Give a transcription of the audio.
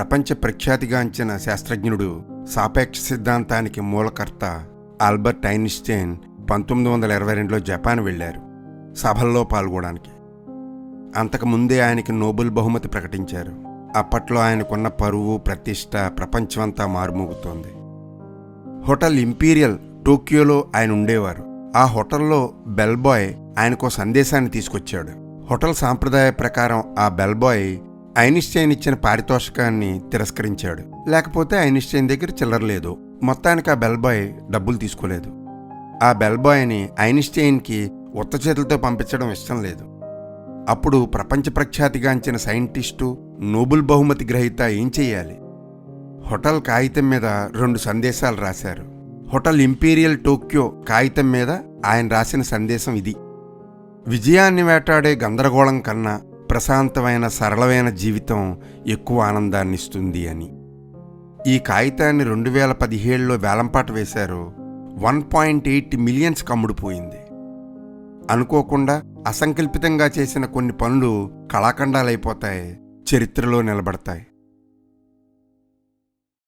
ప్రపంచ ప్రఖ్యాతిగాంచిన శాస్త్రజ్ఞుడు సాపేక్ష సిద్ధాంతానికి మూలకర్త ఆల్బర్ట్ ఐన్స్టైన్ పంతొమ్మిది వందల ఇరవై రెండులో జపాన్ వెళ్ళారు సభల్లో పాల్గొనడానికి. అంతకుముందే ఆయనకి నోబెల్ బహుమతి ప్రకటించారు. అప్పట్లో ఆయనకున్న పరువు ప్రతిష్ట ప్రపంచమంతా మారుమోగుతోంది. హోటల్ ఇంపీరియల్ టోక్యోలో ఆయన ఉండేవారు. ఆ హోటల్లో బెల్బాయ్ ఆయనకు సందేశాన్ని తీసుకొచ్చాడు. హోటల్ సాంప్రదాయ ప్రకారం ఆ బెల్బాయ్ ఐన్స్టైన్ ఇచ్చిన పారితోషికాన్ని తిరస్కరించాడు. లేకపోతే ఐన్స్టైన్ దగ్గర చిల్లర లేదు. మొత్తానికి ఆ బెల్బాయ్ డబ్బులు తీసుకోలేదు. ఆ బెల్బాయ్ని ఐన్స్టైన్కి ఉత్త చేతులతో పంపించడం ఇష్టం లేదు. అప్పుడు ప్రపంచ ప్రఖ్యాతిగాంచిన సైంటిస్టు నోబుల్ బహుమతి గ్రహీత ఏం చెయ్యాలి? హోటల్ కాగితం మీద రెండు సందేశాలు రాశారు. హోటల్ ఇంపీరియల్ టోక్యో కాగితం మీద ఆయన రాసిన సందేశం ఇది. విజయాన్ని వేటాడే గందరగోళం కన్నా ప్రశాంతమైన సరళమైన జీవితం ఎక్కువ ఆనందాన్ని ఇస్తుంది అని. ఈ కాగితాన్ని రెండు వేల పదిహేడులో వేలంపాట వేశారు. వన్ పాయింట్ ఎయిట్ మిలియన్స్ కమ్ముడుపోయింది అనుకోకుండా అసంకల్పితంగా చేసిన కొన్ని పనులు కళాఖండాలైపోతాయి చరిత్రలో నిలబడతాయి.